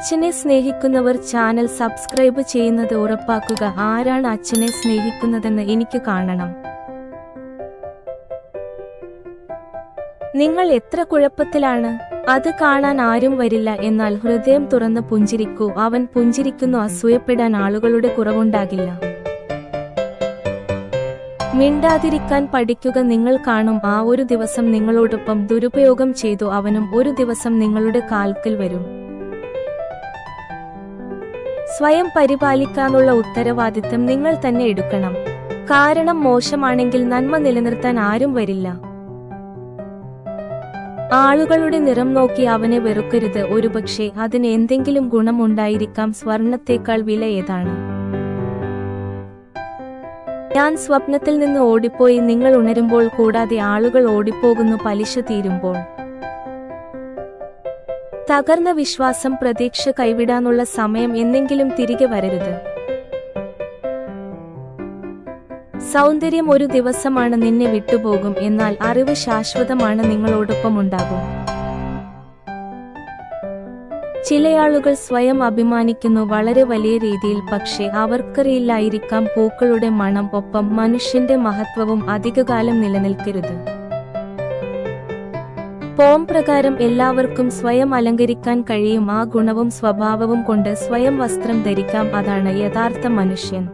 അച്ഛനെ സ്നേഹിക്കുന്നവർ channel subscribe ചെയ്യുന്നത് ഉറപ്പാക്കുക. ആരാണ് അച്ഛനെ സ്നേഹിക്കുന്നതെന്ന് എനിക്ക് കാണണം. നിങ്ങൾ എത്ര കുഴപ്പത്തിലാണ്? അത് കാണാൻ ആരും വരില്ല. എന്നാൽ ഹൃദയം തുറന്ന് പുഞ്ചിരിക്കൂ. അവൻ പുഞ്ചിരിക്കുന്നു. അസൂയപ്പെടാൻ ആളുകളുടെ കുറവുണ്ടാകില്ല. മിണ്ടാതിരിക്കാൻ പഠിക്കുക നിങ്ങൾ കാണും. ആ ഒരു ദിവസം നിങ്ങളോടൊപ്പം ദുരുപയോഗം ചെയ്തു. അവനും ഒരു ദിവസം നിങ്ങളുടെ കാൽക്കൽ വരും. സ്വയം പരിപാലിക്കാനുള്ള ഉത്തരവാദിത്തം നിങ്ങൾ തന്നെ എടുക്കണം. കാരണം മോശമാണെങ്കിൽ നന്മ നിലനിർത്താൻ ആരും വരില്ല. ആളുകളുടെ നിറം നോക്കി അവനെ വെറുക്കരുത്. ഒരുപക്ഷെ അതിന് എന്തെങ്കിലും ഗുണമുണ്ടായിരിക്കാം. സ്വർണത്തേക്കാൾ വില ഏതാണ്? ഞാൻ സ്വപ്നത്തിൽ നിന്ന് ഓടിപ്പോയി. നിങ്ങൾ ഉണരുമ്പോൾ കൂടാതെ ആളുകൾ ഓടിപ്പോകുന്നു. പലിശ തീരുമ്പോൾ. തകർന്ന വിശ്വാസം പ്രതീക്ഷ കൈവിടാനുള്ള സമയം എന്നെങ്കിലും തിരികെ വരരുത്. സൗന്ദര്യം ഒരു ദിവസമാണ് നിന്നെ വിട്ടുപോകും എന്നാൽ അറിവ് ശാശ്വതമാണ് നിങ്ങളോടൊപ്പം ഉണ്ടാകും ചിലയാളുകൾ സ്വയം അഭിമാനിക്കുന്നു വളരെ വലിയ രീതിയിൽ പക്ഷേ അവർക്കറിയില്ലായിരിക്കാം പൂക്കളുടെ മണം ഒപ്പം മനുഷ്യന്റെ മഹത്വവും അധികകാലം നിലനിൽക്കരുത്. പോം പ്രകാരം എല്ലാവർക്കും സ്വയം അലങ്കരിക്കാൻ കഴിയും. ആ ഗുണവും സ്വഭാവവും കൊണ്ട് സ്വയം വസ്ത്രം ധരിക്കാം. അതാണ് യഥാർത്ഥ മനുഷ്യൻ.